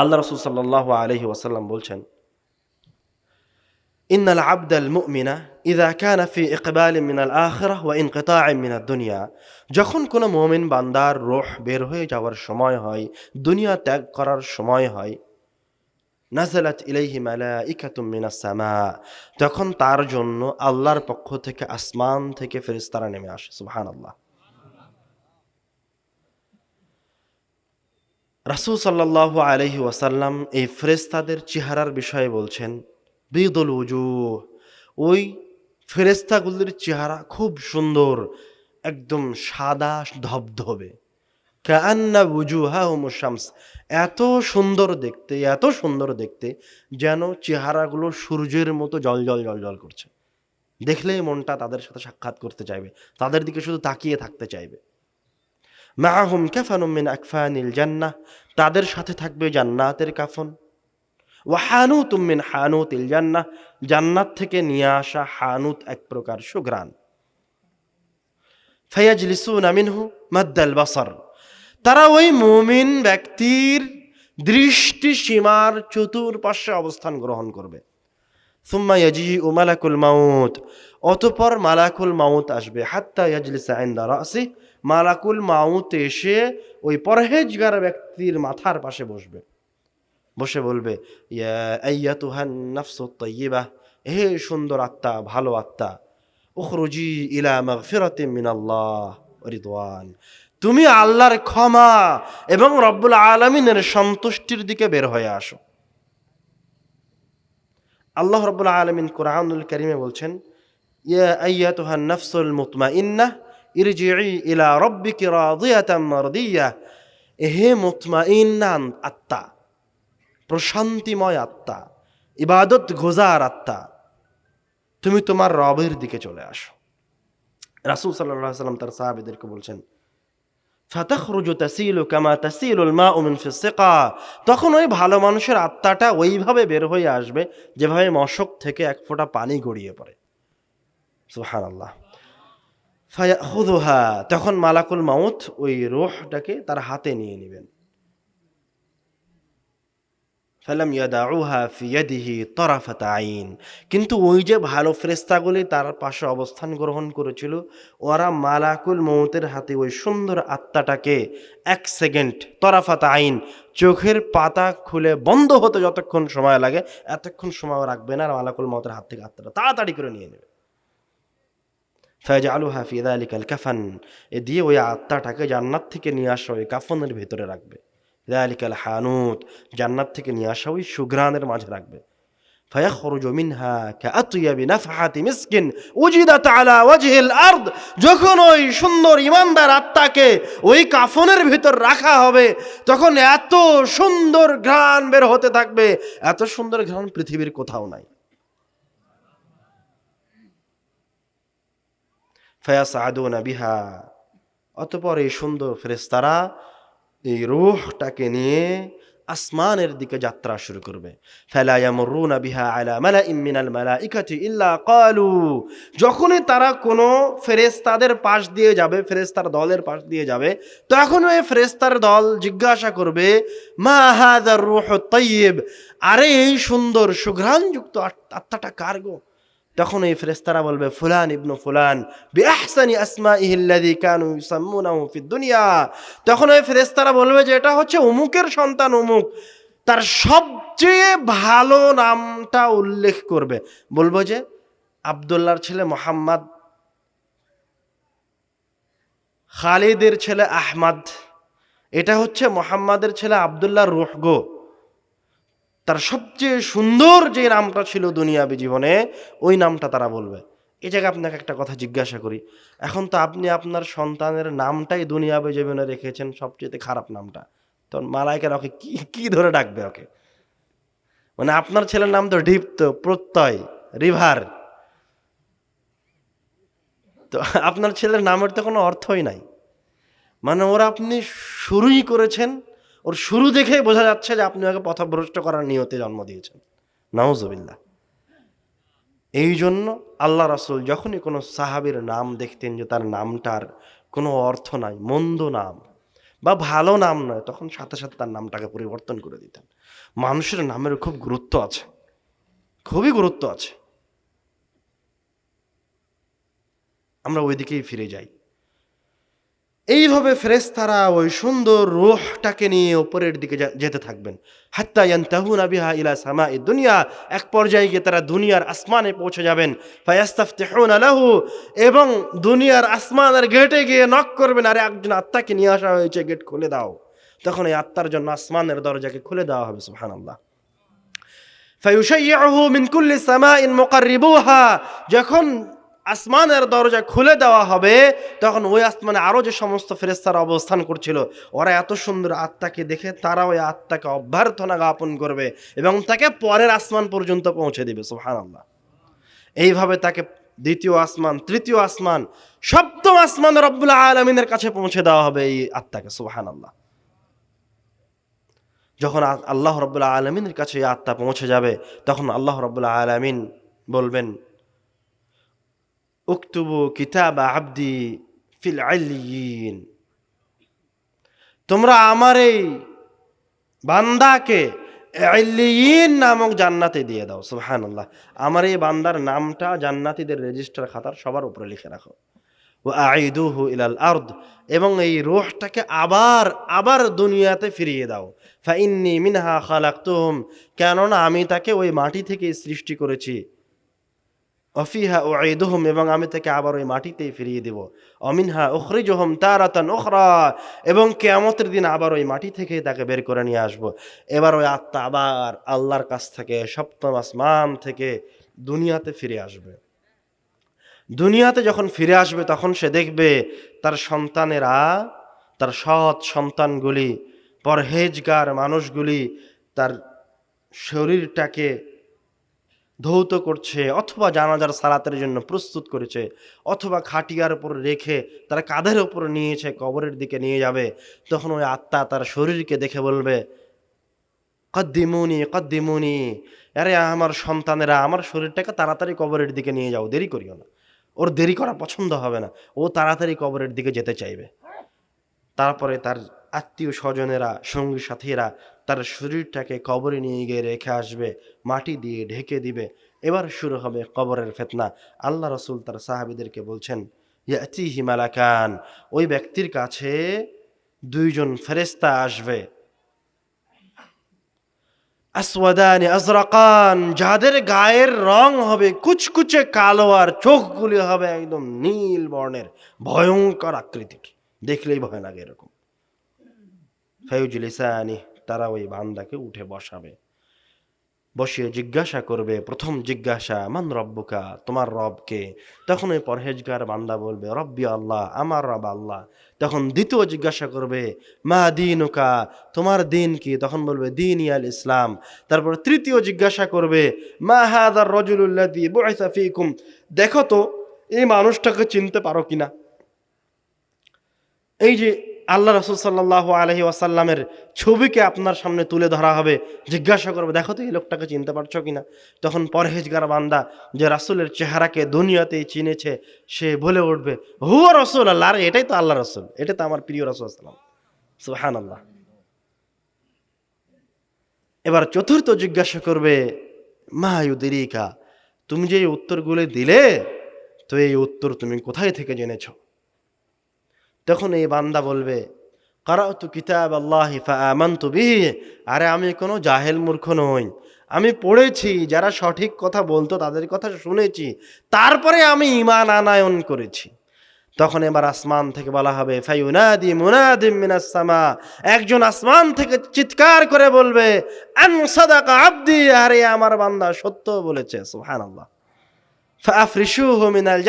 আল্লাহ রসুল সাল্লাহ আলহি ওয়াসাল্লাম বলছেন, ইন্নাল আবদাল মুমিনা ইদা কানাফি ইকবাল মিনাল আখরা ওয়া ইনকতা মিনাদ দুনিয়া। যখন কোন মমিন বান্দার রোহ বের হয়ে যাওয়ার সময় হয়, দুনিয়া ত্যাগ করার সময় হয় নাজালাত ইলাইহি মালাইকাতুম মিনাস সামা তখন তার জন্য আল্লাহর পক্ষ থেকে আসমান থেকে ফেরেশতারা নেমে আসে, সুবহানাল্লাহ। রাসূল সাল্লাল্লাহু আলাইহি ওয়াসাল্লাম এই ফেরেশতাদের চেহারার বিষয়ে বলছেন, বিদুল উজু ওই ফেরেস্তাগুলির চেহারা খুব সুন্দর, একদম সাদা ধবধবে। কান্না বুজুহা শামস, এত সুন্দর দেখতে, এত সুন্দর দেখতে যেন চেহারাগুলো সূর্যের মতো জল জল জল জল করছে। দেখলেই মনটা তাদের সাথে সাক্ষাৎ করতে চাইবে, তাদের দিকে শুধু তাকিয়ে থাকতে চাইবে। মাহুম কাফানুম মিন আকফানিল জান্নাহ, তাদের সাথে থাকবে জান্নাতের কাফন। ওয়া হানুত মিন হানুত ইল জান্নাহ, জান্নাত থেকে নিয়ে আসা হানুত এক প্রকার সুগ্রান ফায়াজলিসুনা মিনহু মাদ্দাল বাসার, তারা ওই মুমিন ব্যক্তির দৃষ্টি সীমার চতুর্পাশে অবস্থান গ্রহণ করবে। অতপর মালাকুল মাউত আসবে। হাত্তা ইয়াজলিসা ইনদা রাসি, মালাকুল মাউত এসে ওই পরহেজগার ব্যক্তির মাথার পাশে বসবে। বসে বলবে হে সুন্দর আত্মা, ভালো আত্মা, উখরুজি ইলা মিনাল্লাহ তুমি আল্লাহর ক্ষমা এবং রব্বুল আলমিনের সন্তুষ্টির দিকে বের হয়ে আসো। আল্লাহ রব্বুল আলমিন কোরআনুল করিমে বলছেন, ইয়া আইয়াতুহান নাফসুল মুতমাইন্নাহ ইরজিই ইলা রব্বিকি রাদিয়াতাম মারদিয়াহ হে মুতমাইন্না আত্মা, প্রশান্তিময় আত্মা ইবাদত গোজার আত্মা, তুমি তোমার রবের দিকে চলে আসো। রাসুল সাল্লাহ সাল্লাম তার সাহাবিদেরকে বলছেন ফাতাখরুজু তাসিলু কামা তাসিলুল মা উমিন ফিসিকা তখন ওই ভালো মানুষের আত্মাটা ওইভাবে বের হয়ে আসবে, যেভাবে মশক থেকে এক ফোঁটা পানি গড়িয়ে পড়ে। সুবহানাল্লাহ। ফায়াখুযুহা, তখন মালাকুল মাউথ ওই রোহটাকে তার হাতে নিয়ে নেবেন। ফালাম ইয়াদাউহা ফি ইয়াদিহি তরাফাত আইন। কিন্তু ওই যে ভালো ফেরেস্তাগুলি তার পাশে অবস্থান গ্রহণ করেছিল, ওরা মালাকুল মৌতের হাতে ওই সুন্দর আত্মাটাকে এক সেকেন্ড তরাফাত আইন, চোখের পাতা খুলে বন্ধ হতে যতক্ষণ সময় লাগে, এতক্ষণ সময় রাখবে না আর মালাকুল মৌতের হাত থেকে আত্মাটা তাড়াতাড়ি করে নিয়ে নেবে। ফয়াজ আলু হাফিদ আলী কাল কাফান, এ দিয়ে ওই আত্মাটাকে জান্নাত থেকে নিয়ে আসা ওই কাফনের ভেতরে রাখবে। দালিকাল হানুত জান্নাত থেকে নিয়ে আসা ওই সুগ্রানের মাঝে রাখবে فيخرج منها كأطيب نفحة مسك وجدت على وجه الأرض যখন ওই সুন্দর ইমানদার আত্মাকে ওই কাফনের ভিতর রাখা হবে তখন এত সুন্দর ঘ্রাণ বের হতে থাকবে এত সুন্দর ঘ্রাণ পৃথিবীর কোথাও নাই ফায়াসাদুনা বিহা অতপর এই সুন্দর ফেরেস্তারা এই রুহটাকে নিয়ে আসমানের দিকে যাত্রা শুরু করবে। যখনই তারা কোনো ফেরেশতাদের পাশ দিয়ে যাবে, ফেরেশতার দলের পাশ দিয়ে যাবে তখন ওই ফেরেস্তার দল জিজ্ঞাসা করবে, মা তাইয়্যিব আরে এই সুন্দর সুঘ্রাণযুক্ত আত্মাটা কার গো? তখন এই ফেরেস্তারা বলবে, ফুলান ইবনু ফুলান, বিআহসানি আসমাইহি ইহিল্লাদি কানু ইউসাম্মুনাহু ফিদ দুনিয়া। তখন এই ফেরেস্তারা বলবে যে, এটা হচ্ছে অমুকের সন্তান অমুক তার সবচেয়ে ভালো নামটা উল্লেখ করবে। বলব যে, আবদুল্লাহর ছেলে মোহাম্মদ, খালিদের ছেলে আহমদ, এটা হচ্ছে মোহাম্মদের ছেলে আবদুল্লাহ রুহগো তার সবচেয়ে সুন্দর যে নামটা ছিল দুনিয়াবি জীবনে, ওই নামটা তারা বলবে। এই জায়গায় আপনাকে একটা কথা জিজ্ঞাসা করি। এখন তো আপনি আপনার সন্তানের নামটাই দুনিয়াবি জীবনে রেখেছেন, সবচেয়ে খারাপ নামটা। তখন মালাইকার ওকে কি কি ধরে ডাকবে ওকে? মানে আপনার ছেলের নাম তো ঢিপ্ত প্রত্যয়, রিভার। তো আপনার ছেলের নামের তো কোনো অর্থই নাই। মানে ওরা আপনি শুরুই করেছেন ওর শুরু দেখেই বোঝা যাচ্ছে যে আপনি ওকে পথভ্রষ্ট করার নিয়তে জন্ম দিয়েছেন। নাউজবিল্লা এই জন্য আল্লাহ রাসুল যখনই কোনো সাহাবির নাম দেখতেন যে তার নামটার কোনো অর্থ নাই, মন্দ নাম বা ভালো নাম নয়, তখন সাথে সাথে তার নামটাকে পরিবর্তন করে দিতেন। মানুষের নামের খুব গুরুত্ব আছে, খুবই গুরুত্ব আছে। আমরা ওইদিকেই ফিরে যাই। এইভাবে ফেরেস্তারা ওই সুন্দর রোহটাকে নিয়ে ওপরের দিকে যেতে থাকবেন। হাত্তা ইয়ান্তাহুনা বিহা ইলা সামাই দুনিয়া, এক পর্যায়ে গিয়ে তারা দুনিয়ার আসমানে পৌঁছে যাবেন। ফায়াস্তাফতিহুনা লাহু, এবং দুনিয়ার আসমানের গেটে গিয়ে নক করবেন, আরে একজন আত্মাকে নিয়ে আসা হয়েছে, গেট খুলে দাও। তখন এই আত্মার জন্য আসমানের দরজাকে খুলে দেওয়া হবে, সুবহানাল্লাহ। ফায়ুশাইয়ুহু মিন কুল্লি সামাইন মুকাররিবুহা, যখন আসমানের দরজা খুলে দেওয়া হবে, তখন ওই আসমানে আরও যে সমস্ত ফেরেস্তারা অবস্থান করছিল, ওরা এত সুন্দর আত্মাকে দেখে তারা ওই আত্মাকে অভ্যর্থনা জ্ঞাপন করবে এবং তাকে পরের আসমান পর্যন্ত পৌঁছে দিবে, সুবহানাল্লাহ। এইভাবে তাকে দ্বিতীয় আসমান, তৃতীয় আসমান, সপ্তম আসমান রব্বুল আলমিনের কাছে পৌঁছে দেওয়া হবে এই আত্মাকে, সুবহানাল্লাহ। যখন আ- আল্লাহ রব্বুল্লাহ আলমিনের কাছে এই আত্মা পৌঁছে যাবে, তখন আল্লাহ রব্বুল্লাহ আলমিন বলবেন উক্তুবু কিতাব আবদি ফিল আলিয়িন তোমরা আমার এই বান্দাকে আলিয়িন নামক জান্নাতে দিয়ে দাও, সুবহানাল্লাহ। আমার এই বান্দার নামটা জান্নাতিদের রেজিস্টার খাতার সবার উপরে লিখে রাখো। ও আইদুহু ইলাল আর্দ, এবং এই রোহটাকে আবার আবার দুনিয়াতে ফিরিয়ে দাও। ফাইন্নি মিনহা খালাকতুহুম, কেননা আমি তাকে ওই মাটি থেকে সৃষ্টি করেছি। অফিহা ও আইদুহুম এবং আমি তাকে আবার ওই মাটিতেই ফিরিয়ে দেব অমিনহা উখরিজুহুম তারাতান উখরা এবং কেয়ামতের দিন আবার ওই মাটি থেকে তাকে বের করে নিয়ে আসব এবার ওই আত্মা আবার আল্লাহর কাছ থেকে সপ্তম আসমান থেকে দুনিয়াতে ফিরে আসবে দুনিয়াতে যখন ফিরে আসবে তখন সে দেখবে তার সন্তানেরা তার সৎ সন্তানগুলি পরহেজগার মানুষগুলি তার শরীরটাকে ধৌত করছে অথবা জানাজার সালাতের জন্য প্রস্তুত করেছে অথবা খাটিয়ার উপর রেখে তারা কাঁধের উপর নিয়েছে, কবরের দিকে নিয়ে যাবে। তখন ওই আত্মা তার শরীরকে দেখে বলবে, কদ্দিমুনি কদ্দিমুনি, আরে আমার সন্তানেরা, আমার শরীরটাকে তাড়াতাড়ি কবরের দিকে নিয়ে যাও, দেরি করিও না। ওর দেরি করা পছন্দ হবে না। ও তাড়াতাড়ি কবরের দিকে যেতে চাইবে। তারপরে তার আত্মীয় স্বজনেরা সঙ্গী সাথীরা তার শরীরটাকে কবরে নিয়ে গিয়ে রেখে আসবে, মাটি দিয়ে ঢেকে দিবে। এবার শুরু হবে কবরের ফেতনা। আল্লাহ রসুল তার সাহাবিদেরকে বলছেন ইয়াতি হিমালাকান ওই ব্যক্তির কাছে দুইজন ফেরেস্তা আসবে। আসওয়াদানি আজরাকান। যাদের গায়ের রং হবে কুচকুচে কালো আর চোখগুলি হবে একদম নীল বর্ণের, ভয়ঙ্কর আকৃতির। দেখলেই ভয় লাগে এরকম। ফাইজুল ইসানি তারা ওই বান্দাকে উঠে বসাবে। বসিয়ে জিজ্ঞাসা করবে, প্রথম জিজ্ঞাসা, মান রব্বুকা? তোমার রবকে? তখন ওই পরহেজগার বান্দা বলবে, রব্বি আল্লাহ, আমার রব আল্লাহ। তখন দ্বিতীয় জিজ্ঞাসা করবে, মা দিনুকা? তোমার দিন কি? তখন বলবে, দিন ইয়াল ইসলাম। তারপর তৃতীয় জিজ্ঞাসা করবে, মা হাদার রজুল্লাদি বুআসা ফীকুম? দেখো তো, এই মানুষটাকে চিনতে পারো কিনা? এই যে আল্লাহ রসুল সাল্লাহ আলহি ওয়াসাল্লামের ছবিকে আপনার সামনে তুলে ধরা হবে। জিজ্ঞাসা করবে, দেখো তো এই লোকটাকে চিনতে পারছ কিনা? তখন পরহেজগার বান্দা যে রাসুলের চেহারাকে দুনিয়াতেই চিনেছে, সে বলে উঠবে, হুয়া রসুল, আল্লাহ, আরে এটাই তো আল্লাহ রসুল, এটা তো আমার প্রিয় রসুল সাল্লাম সুহান আল্লাহ এবার চতুর্থ জিজ্ঞাসা করবে মায়ুদিরিকা তুমি যে এই উত্তরগুলো দিলে, তো এই উত্তর তুমি কোথায় থেকে জেনেছো? তখন এই বান্দা বলবে কারাতু কিতাব আল্লাহ আমান্তু বিহি। আরে আমি কোনো জাহেল মূর্খ নই। আমি পড়েছি, যারা সঠিক কথা বলতো তাদের কথা শুনেছি। তারপরে আমি ইমান আনায়ন করেছি। তখন এবার আসমান থেকে বলা হবে ফাইউনাদি মুনাদিম মিনাস সামা একজন আসমান থেকে চিৎকার করে বলবে, আন আব্দি। আরে আমার বান্দা সত্য বলেছে, সুবহানাল্লাহ। মিনাল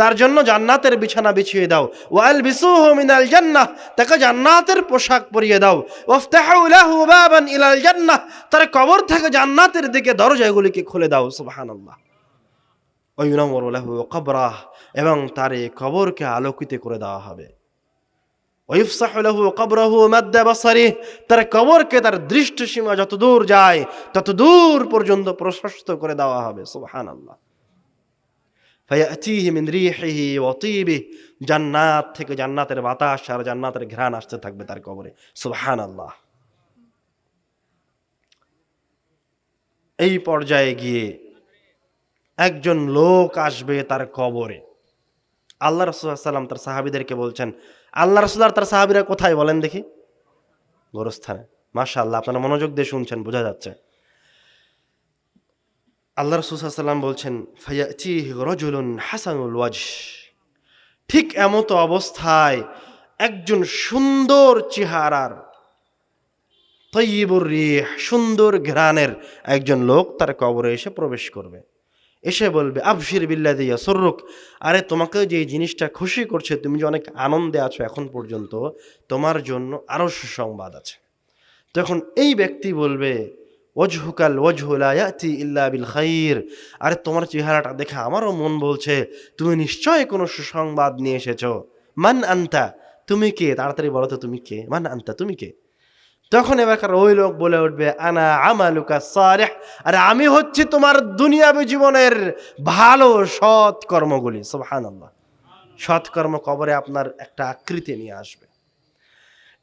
তার জন্য জান্নাতের বিছানা বিছিয়ে দাও। ওয়াল বিসুহু মিনাল জান্নাহ, তাকে জান্নাতের পোশাক পরিয়ে দাও। ওয়াফতাহু ইলাল তার কবর থেকে জান্নাতের দিকে দরজাগুলিকে খুলে দাও, সুবহানাল্লাহ। কবরাহ, এবং তার এই কবরকে আলোকিত করে দেওয়া হবে। ওয়ুফসাহু লাহু কবরাহু তার কবরকে তার দৃষ্টিসীমা যত দূর যায় তত দূর পর্যন্ত প্রশস্ত করে দেওয়া হবে, সুবহানাল্লাহ। ফায়াতিহি মিন রিহিহি ওয়া তিবিহি জান্নাত থেকে জান্নাতের বাতাস আর জান্নাতের ঘ্রাণ আসতে থাকবে তার কবরে। সুবহানাল্লাহ। এই পর্যায়ে গিয়ে একজন লোক আসবে তার কবরে। আল্লাহ রসুল্লাহাম তার সাহাবিদেরকে বলছেন, আল্লাহ রসুল তার সাহাবিরা কোথায়? বলেন দেখি। গোরস্থানে। মাশা আল্লাহ আপনারা মনোযোগ দিয়ে শুনছেন, বোঝা যাচ্ছে। আল্লাহ রসুলাম বলছেন ফাইয়াচি রজুলুন হাসানুল ওয়াজ ঠিক এমত অবস্থায় একজন সুন্দর চেহারার তৈবুর রিহ, সুন্দর ঘ্রাণের একজন লোক তার কবরে এসে প্রবেশ করবে। এসে বলবে, আবশির বিল্লা দিয়া সরুক আরে, তোমাকে যে জিনিসটা খুশি করছে, তুমি যে অনেক আনন্দে আছো এখন পর্যন্ত, তোমার জন্য আরও সুসংবাদ আছে। তখন এই ব্যক্তি বলবে ওজহুকাল ওজহুলায়াতি ইল্লা বিল খাইর। আরে তোমার চেহারাটা দেখে আমারও মন বলছে, তুমি নিশ্চয় কোনো সুসংবাদ নিয়ে এসেছ। মান আন্তা, তুমি কে? তাড়াতাড়ি বলো তো, তুমি কে? মান আন্তা, তুমি কে? তখন এবারকার ওই লোক বলে উঠবে, আনা আমালুকা সারেহ আরে আমি হচ্ছি তোমার দুনিয়াবী জীবনের ভালো সৎ কর্মগুলি। সুবহানাল্লাহ। সৎ কর্ম কবরে আপনার একটা আকৃতি নিয়ে আসবে।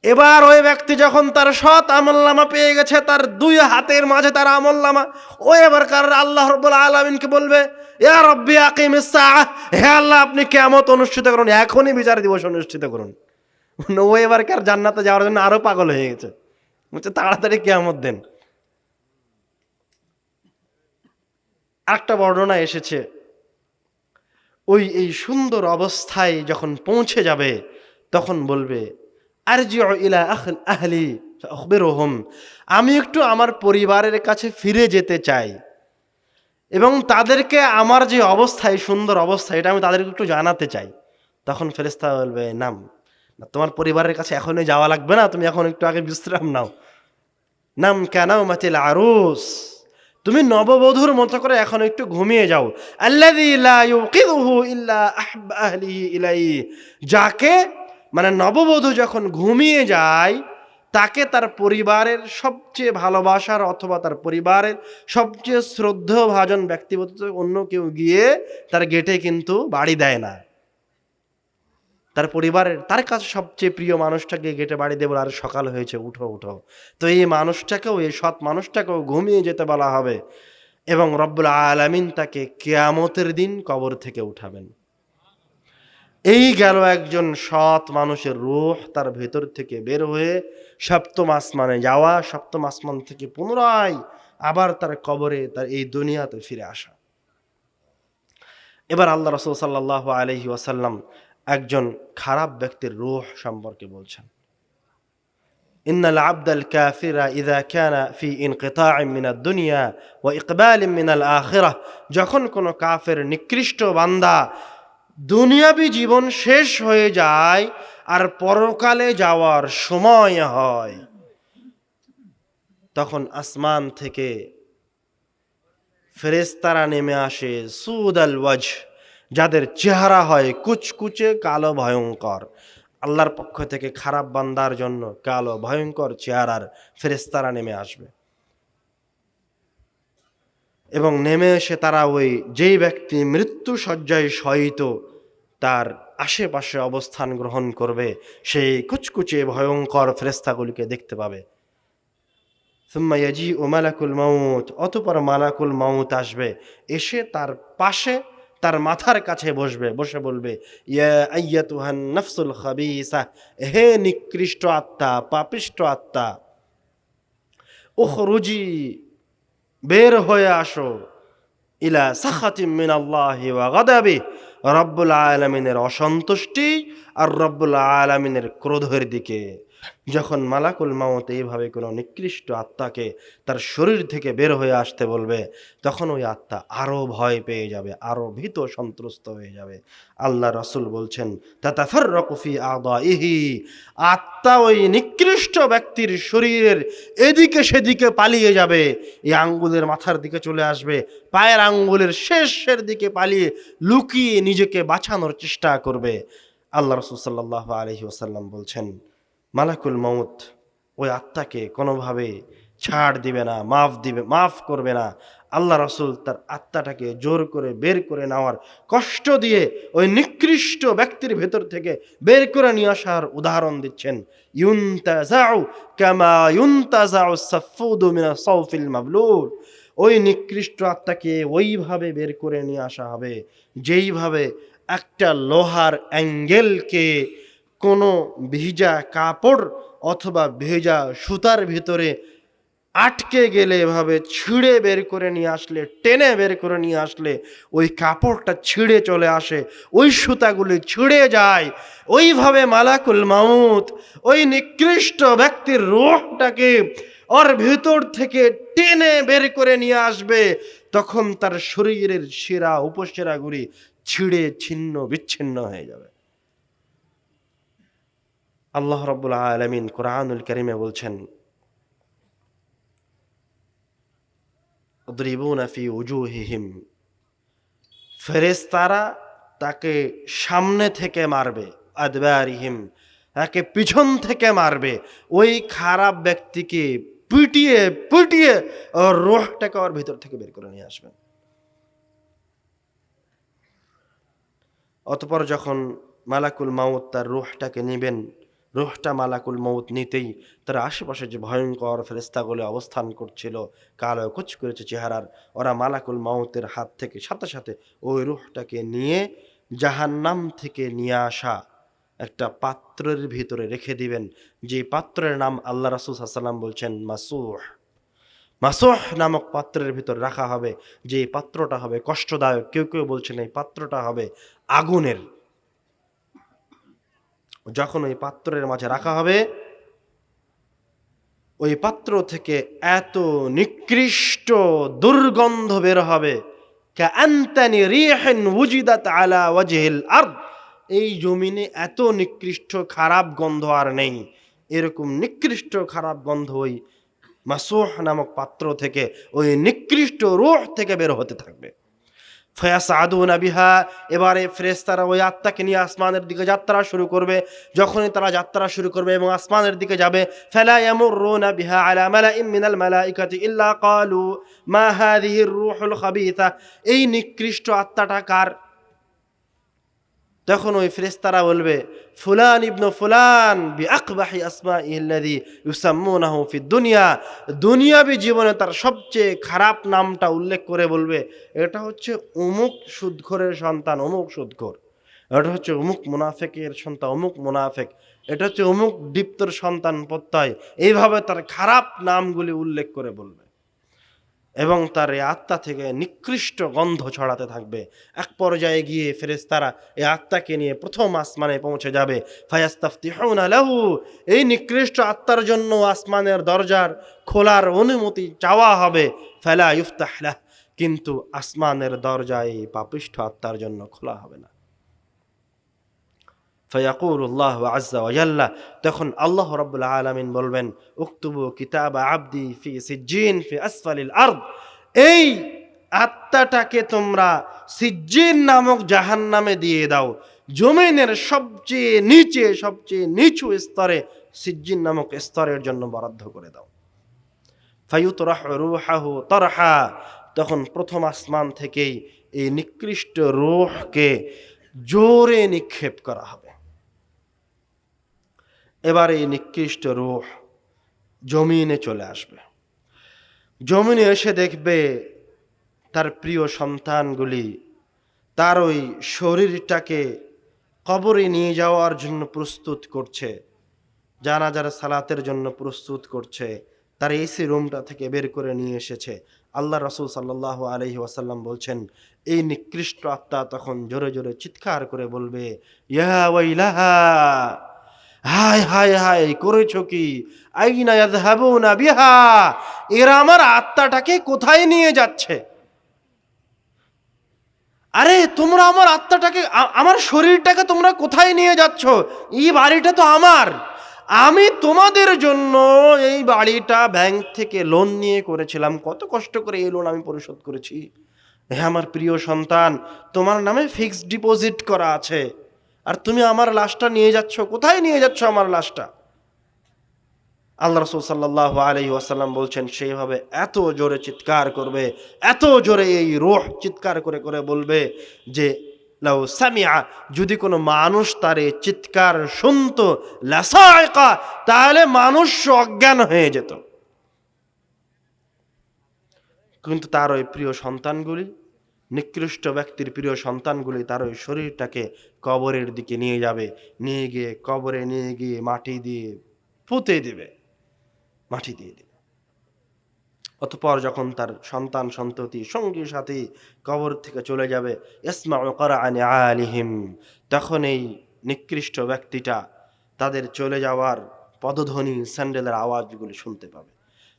এবার ওই ব্যক্তি যখন তার সৎ আমল্লামা পেয়ে গেছে, তার দুই হাতের মাঝে তার আমল্লামা ও এবারকার আল্লাহ রব্বুল আলমিনকে বলবে রব্বি আকিম হে আল্লাহ, আপনি কেমত অনুষ্ঠিত করুন, এখনই বিচার দিবস অনুষ্ঠিত করুন। ও এবার কার জান্নাতে যাওয়ার জন্য আরও পাগল হয়ে গেছে। বলছে, তাড়াতাড়ি কেয়ামত দেন। একটা বর্ণনা এসেছে, ওই, এই সুন্দর অবস্থায় যখন পৌঁছে যাবে, তখন বলবে আর ইলা আহ- আহলি আখবিরহুম আমি একটু আমার পরিবারের কাছে ফিরে যেতে চাই। এবং তাদেরকে আমার যে অবস্থা, এই সুন্দর অবস্থা, এটা আমি তাদেরকে একটু জানাতে চাই। তখন ফেরেস্তা বলবে, নাম তোমার পরিবারের কাছে এখনই যাওয়া লাগবে না, তুমি এখন একটু আগে বিশ্রাম নাও। নাম কেন মাতিল আরুস? তুমি নববধূর মতো করে এখন একটু ঘুমিয়ে যাও। ইলাইহি। যাকে মানে নববধূ যখন ঘুমিয়ে যায়, তাকে তার পরিবারের সবচেয়ে ভালোবাসার অথবা তার পরিবারের সবচেয়ে শ্রদ্ধেয় ভাজন ব্যক্তিগত অন্য কেউ গিয়ে তার গেটে কিন্তু বাড়ি দেয় না। তার পরিবারের, তার কাছে সবচেয়ে প্রিয় মানুষটাকে গেটে বাড়ি দেবো আর সকাল হয়েছে, উঠো উঠো। তো এই মানুষটাকেও, এই সৎ মানুষটাকেও ঘুমিয়ে যেতে বলা হবে এবং রব্বুল আলামিন তাকে কেয়ামতের দিন কবর থেকে উঠাবেন। এই গেল একজন সৎ মানুষের রূহ তার ভেতর থেকে বের হয়ে সপ্তম আসমানে যাওয়া সপ্তম আসমান থেকে পুনরায় আবার তার কবরে তার এই দুনিয়াতে ফিরে আসা এবার আল্লাহ রসুল সাল্লাহ আলহি ওয়াসাল্লাম একজন খারাপ ব্যক্তির রূহ সম্পর্কে বলছেন إن العبد الكافر إذا كان في انقطاع من الدنيا وإقبال من الآخرة যখন কোনো কাফের নিকৃষ্ট বান্দা দুনিয়াবী জীবন শেষ হয়ে যায় আর পরকালে যাওয়ার সময় হয়। তখন আসমান থেকে ফেরেস্তারা নেমে আসে সুদ আল ওয়াজ, যাদের চেহারা হয় কুচকুচে কালো ভয়ঙ্কর। আল্লাহর পক্ষ থেকে খারাপ বান্দার জন্য কালো ভয়ঙ্কর চেহারার ফেরেস্তারা নেমে আসবে। এবং নেমে এসে তারা ওই যেই ব্যক্তি মৃত্যু শয্যায় শয়িত তার আশেপাশে অবস্থান গ্রহণ করবে। সেই কুচকুচে ভয়ঙ্কর ফেরেস্তাগুলিকে দেখতে পাবে। সুম্মা ইয়াজি ও মালাকুল মাউত, অতপর মালাকুল মাউত আসবে। এসে তার পাশে, তার মাথার কাছে বসবে। বসে বলবে নাফসুল খাবিসা, হে নিকৃষ্ট আত্মা, পাপিষ্ট আত্মা ওহ রুজি বের হয়ে আসো, ইলা সাখাতিম মিন ওয়া গাদাবি রব্বুল আলমিনের অসন্তুষ্টি আর রব্বুল আলমিনের ক্রোধের দিকে। যখন মালাকুল মামত এইভাবে কোনো নিকৃষ্ট আত্মাকে তার শরীর থেকে বের হয়ে আসতে বলবে, তখন ওই আত্মা আরও ভয় পেয়ে যাবে আরও ভীত সন্ত্রস্ত হয়ে যাবে। আল্লাহ রসুল বলছেন তাতাফার রকফি আদা ইহি আত্মা ওই নিকৃষ্ট ব্যক্তির শরীরের এদিকে সেদিকে পালিয়ে যাবে, এই আঙ্গুলের মাথার দিকে চলে আসবে, পায়ের আঙ্গুলের শেষের দিকে পালিয়ে লুকিয়ে নিজেকে বাঁচানোর চেষ্টা করবে। আল্লাহ রসুল সাল্লাহ আলহি ওসাল্লাম বলছেন মালাকুল মৌত ওই আত্মাকে কোনোভাবে ছাড় দিবে না, মাফ দিবে, মাফ করবে না। আল্লাহ রসুল তার আত্মাটাকে জোর করে বের করে নেওয়ার কষ্ট দিয়ে ওই নিকৃষ্ট ব্যক্তির ভেতর থেকে বের করে নিয়ে আসার উদাহরণ দিচ্ছেন। ওই নিকৃষ্ট আত্মাকে ওইভাবে বের করে নিয়ে আসা হবে, যেইভাবে একটা লোহার অ্যাঙ্গেলকে কোনো ভিজা কাপড় অথবা ভেজা সুতার ভিতরে আটকে গেলে এভাবে ছিঁড়ে বের করে নিয়ে আসলে, টেনে বের করে নিয়ে আসলে ওই কাপড়টা ছিঁড়ে চলে আসে, ওই সুতাগুলি ছিঁড়ে যায়। ওইভাবে মালাকুল মাউত, ওই নিকৃষ্ট ব্যক্তির রোহটাকে ওর ভেতর থেকে টেনে বের করে নিয়ে আসবে। তখন তার শরীরের শিরা, উপশিরাগুলি ছিঁড়ে ছিন্ন, বিচ্ছিন্ন হয়ে যাবে। আল্লাহ রব্বুল আলমিন কোরআনুল করিমে বলছেন দ্রিবুনা ফি উজুহিহিম। ফেরেস্তারা তাকে সামনে থেকে মারবে, আদবারিহিম, তাকে পিছন থেকে মারবে। ওই খারাপ ব্যক্তিকে পিটিয়ে পিটিয়ে ওর রোহটাকে ওর ভিতর থেকে বের করে নিয়ে আসবেন অতপর যখন মালাকুল মাউত তার রুহটাকে নেবেন রুহটা মালাকুল মৌত নিতেই তার আশেপাশে যে ভয়ঙ্কর ফেরেস্তাগুলো অবস্থান করছিল, কালো কুচ করেছে চেহারার, ওরা মালাকুল মাউতের হাত থেকে সাথে সাথে ওই রুহটাকে নিয়ে জাহান্নাম থেকে নিয়ে আসা একটা পাত্রের ভিতরে রেখে দিবেন। যে পাত্রের নাম আল্লাহ রাসুল সাল্লাম বলছেন মাসুহ। মাসুহ নামক পাত্রের ভিতর রাখা হবে, যে পাত্রটা হবে কষ্টদায়ক। কেউ কেউ বলছেন এই পাত্রটা হবে আগুনের। যখন ওই পাত্রের মাঝে রাখা হবে, ওই পাত্র থেকে এত নিকৃষ্ট দুর্গন্ধ বের হবে। এই জমিনে এত নিকৃষ্ট খারাপ গন্ধ আর নেই। এরকম নিকৃষ্ট খারাপ গন্ধ ওই মাসুহ নামক পাত্র থেকে, ওই নিকৃষ্ট রোহ থেকে বের হতে থাকবে। ফয়াসাদুনা বিহা, এবারে ফ্রেস্তারা ওই আত্মাকে নিয়ে আসমানের দিকে যাত্রা শুরু করবে। যখনই তারা যাত্রা শুরু করবে এবং আসমানের দিকে যাবে, ফেলা ইয়ামুরুনা বিহা আলা মালাইম মিনাল মালাইকাতি ইল্লা ক্বালু মা হাযিহির রূহুল খাবিথা এই নিকৃষ্ট আত্মাটা কার? তখন ওই ফেরেস্তারা বলবে, ফুলান ইবনু ফুলান বি আকবাহি আসমা ইল্লাদি ইউসাম্মুনাহু ফি দুনিয়া। দুনিয়াবি জীবনে তার সবচেয়ে খারাপ নামটা উল্লেখ করে বলবে, এটা হচ্ছে অমুক সুদঘরের সন্তান অমুক সুদঘর এটা হচ্ছে অমুক মুনাফেকের সন্তান অমুক মুনাফেক। এটা হচ্ছে অমুক দীপ্তর সন্তান প্রত্যয়। এইভাবে তার খারাপ নামগুলি উল্লেখ করে বলবে। এবং তার এই আত্মা থেকে নিকৃষ্ট গন্ধ ছড়াতে থাকবে। এক পর্যায়ে গিয়ে ফেরেস্তারা এই আত্মাকে নিয়ে প্রথম আসমানে পৌঁছে যাবে। ফায়াস্তাফতিহুনা লাহু, এই নিকৃষ্ট আত্মার জন্য আসমানের দরজার খোলার অনুমতি চাওয়া হবে। ফেলা ইফতাহলাহ কিন্তু আসমানের দরজা এই পাপিষ্ঠ আত্মার জন্য খোলা হবে না। ফয়াকুর আল্লাহ আজ্জা ওয়াজাল্লা তখন আল্লাহ রব্বুল্লা আলমিন বলবেন, উক্তুবু কিতাব আবদি ফি সিজ্জিন ফি আসফালিল আর্দ। এই আত্মাটাকে তোমরা সিজ্জিন নামক জাহান নামে দিয়ে দাও। জমিনের সবচেয়ে নিচে, সবচেয়ে নিচু স্তরে সিজ্জিন নামক স্তরের জন্য বরাদ্দ করে দাও। ফায়ুতরাহ রুহাহু তরহা। তখন প্রথম আসমান থেকেই এই নিকৃষ্ট রোহকে জোরে নিক্ষেপ করা হবে। এবার এই নিকৃষ্ট রুহ জমিনে চলে আসবে। জমিনে এসে দেখবে তার প্রিয় সন্তানগুলি তার ওই শরীরটাকে কবরে নিয়ে যাওয়ার জন্য প্রস্তুত করছে যারা সালাতের জন্য প্রস্তুত করছে, তার এসি রুমটা থেকে বের করে নিয়ে এসেছে। আল্লাহ রসুল সাল্লাহ আলহি ওয়াসাল্লাম বলছেন, এই নিকৃষ্ট আত্মা তখন জোরে জোরে চিৎকার করে বলবে ইহা ওয়াইলাহা হায় হায় হায়, করেছ কি? ইয়াযহাবুনা বিহা। এরা আমার আত্মাটাকে কোথায় নিয়ে যাচ্ছে? আরে, তোমরা আমার আত্মাটাকে আমার শরীরটাকে তোমরা কোথায় নিয়ে যাচ্ছ? এই বাড়িটা তো আমার। আমি তোমাদের জন্য এই বাড়িটা ব্যাংক থেকে লোন নিয়ে করেছিলাম। কত কষ্ট করে এই লোন আমি পরিশোধ করেছি। হ্যাঁ আমার প্রিয় সন্তান, তোমার নামে ফিক্সড ডিপোজিট করা আছে। আর তুমি আমার লাশটা নিয়ে যাচ্ছ, কোথায় নিয়ে যাচ্ছ আমার লাশটা? আল্লাহ রসুল সাল্লাহ আলহি ওয়াসাল্লাম বলছেন, সেইভাবে এত জোরে চিৎকার করবে, এত জোরে এই রোহ চিৎকার করে করে বলবে যে, লাউ সামিয়া যদি কোনো মানুষ তার এই চিৎকার শুনতো, লাসায়কা, তাহলে মানুষ অজ্ঞান হয়ে যেত। কিন্তু তার ওই প্রিয় সন্তানগুলি নিকৃষ্ট ব্যক্তির প্রিয় সন্তানগুলি তার ওই শরীরটাকে কবরের দিকে নিয়ে যাবে। নিয়ে গিয়ে কবরে নিয়ে গিয়ে মাটি দিয়ে পুঁতে দেবে। মাটি দিয়ে দেবে। অতপর যখন তার সন্তান, সন্ততি, সঙ্গী, সাথী কবর থেকে চলে যাবে ইসমা করা আনে আলিহিম তখন এই নিকৃষ্ট ব্যক্তিটা তাদের চলে যাওয়ার পদধ্বনি, স্যান্ডেলের আওয়াজগুলি শুনতে পাবে।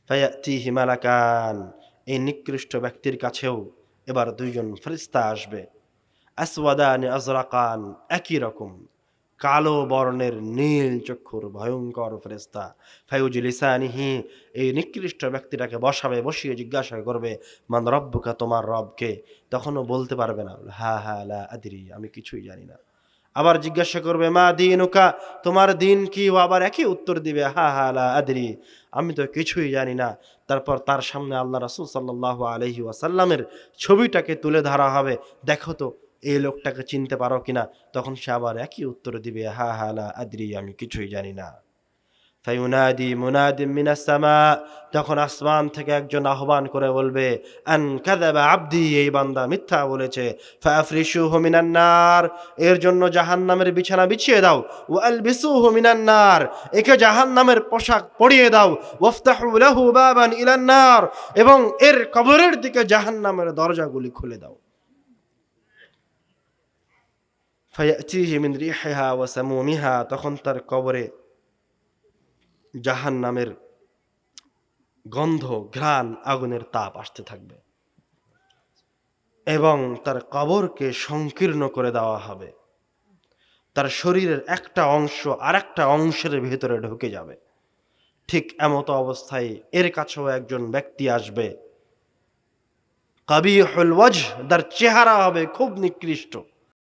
ফায়াতি হিমালাকান এই নিকৃষ্ট ব্যক্তির কাছেও এবার দুইজন ফেরিস্তা আসবে। আসওয়াদান আজরাকান একই রকম। কালো বর্ণের নীল চক্ষুর ভয়ঙ্কর ফেরেস্তা ফাইউজ লিসানিহি এই নিকৃষ্ট ব্যক্তিটাকে বসাবে, বসিয়ে জিজ্ঞাসা করবে, মান রব্বুকা, তোমার রবকে? তখনও বলতে পারবে না। হা হা, লা আদিরি, আমি কিছুই জানি না। আবার জিজ্ঞাসা করবে, মা দিনুকা, তোমার দিন কি? ও আবার একই উত্তর দিবে, হা হা, লা আদরি। আমি তো কিছুই জানি না। তারপর তার সামনে আল্লাহ রাসুল সাল্লাহ আলহি ওয়াসাল্লামের ছবিটাকে তুলে ধরা হবে। দেখো তো, এই লোকটাকে চিনতে পারো কিনা? তখন সে আবার একই উত্তর দিবে, হা হা, লা আদরি, আমি কিছুই জানি না। ফাইউনাদি মুনাদি মিনাসামা তখন আসমান থেকে একজন আহ্বান করে বলবে, আন কাদাবা আব্দি এই বান্দা মিথ্যা বলেছে। ফাফরিসুহু মিনান নার এর জন্য জাহান্নামের বিছানা বিছিয়ে দাও। ও আলবিসুহু মিনান নার একে জাহান্নামের পোশাক পরিয়ে দাও। ওয়াফতাহু লাহু বাবান ইলান নার এবং এর কবরের দিকে জাহান্নামের দরজাগুলি খুলে দাও। ফায়াতিহি মিন রিহিহা ওয়া সামুমিহা, তখন তার কবরে জাহান নামের গন্ধ, ঘ্রাণ, আগুনের তাপ আসতে থাকবে। এবং তার কবরকে সংকীর্ণ করে দেওয়া হবে। তার শরীরের একটা অংশ আর একটা অংশের ভেতরে ঢুকে যাবে। ঠিক এমত অবস্থায় এর কাছেও একজন ব্যক্তি আসবে। কবি ওয়াজ তার চেহারা হবে খুব নিকৃষ্ট।